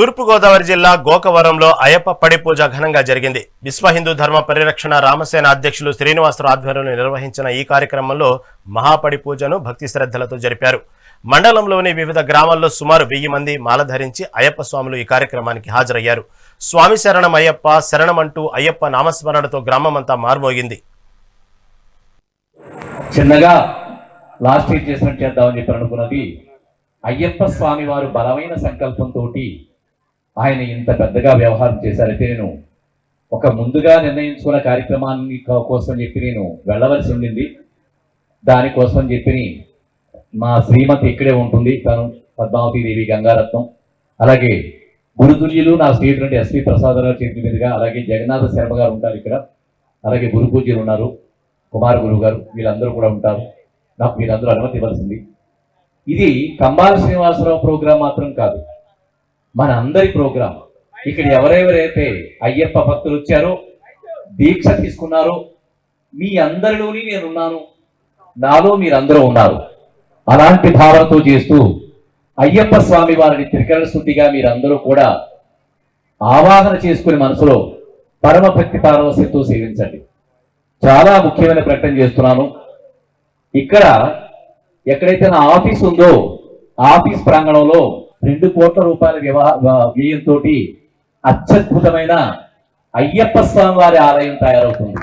తూర్పుగోదావరి జిల్లా గోకవరంలో అయ్యప్ప పడి పూజ ఘనంగా జరిగింది. విశ్వ హిందూ ధర్మ పరిరక్షణ రామసేన అధ్యక్షులు శ్రీనివాసరావు ఆధ్వర్యంలో నిర్వహించిన ఈ కార్యక్రమంలో మహాపడి పూజను భక్తి శ్రద్ధలతో జరిపారు. మండలంలోని వివిధ గ్రామాల్లో సుమారు వెయ్యి మంది మాల ధరించి అయ్యప్ప స్వాములు ఈ కార్యక్రమానికి హాజరయ్యారు. స్వామి శరణం అయ్యప్ప శరణమంటూ అయ్యప్ప నామస్మరణతో గ్రామమంతా మారుమోగింది. చిన్నగా లాస్ట్ ఇయర్ చేసినట్టు చేద్దామని చెప్పి అనుకున్నది అయ్యప్ప స్వామి వారు బలమైన సంకల్పంతో ఆయన ఇంత పెద్దగా వ్యవహారం చేశారైతే నేను ఒక ముందుగా నిర్ణయించుకున్న కార్యక్రమాన్ని కోసం చెప్పి నేను వెళ్ళవలసి ఉండింది. దానికోసం చెప్పి మా శ్రీమతి ఇక్కడే ఉంటుంది. తను పద్మావతి దేవి గంగారత్నం. అలాగే గురుతుల్యులు నా స్నేహితుడు ఎస్వి ప్రసాద్ గారి చేతి మీదుగా అలాగే జగన్నాథ శర్మ గారు ఉంటారు ఇక్కడ. అలాగే గురు పూజ్యులు ఉన్నారు. కుమార్ గురువు గారు వీళ్ళందరూ కూడా ఉంటారు. నాకు మీరందరూ అనుమతి ఇవ్వాల్సింది. ఇది కంబాల శ్రీనివాసరావు ప్రోగ్రాం మాత్రం కాదు. మన అందరి ప్రోగ్రాం ఇక్కడ ఎవరెవరైతే అయ్యప్ప భక్తులు వచ్చారో దీక్ష తీసుకున్నారో మీ అందరిలోని నేనున్నాను. నాలో మీరందరూ ఉన్నారు. అలాంటి భావనతో చేస్తూ అయ్యప్ప స్వామి వారిని త్రికరణ శుద్ధిగా మీరందరూ కూడా ఆవాహన చేసుకుని మనసులో పరమ భక్తి పారవశ్యంతో సేవించండి. చాలా ముఖ్యమైన ప్రకటన చేస్తున్నాను. ఇక్కడ ఎక్కడైతే నా ఆఫీస్ ఉందో ఆఫీస్ ప్రాంగణంలో రెండు కోట్ల రూపాయల వ్యవహార వ్యయంతో అత్యద్భుతమైన అయ్యప్ప స్వామి వారి ఆలయం తయారవుతుంది.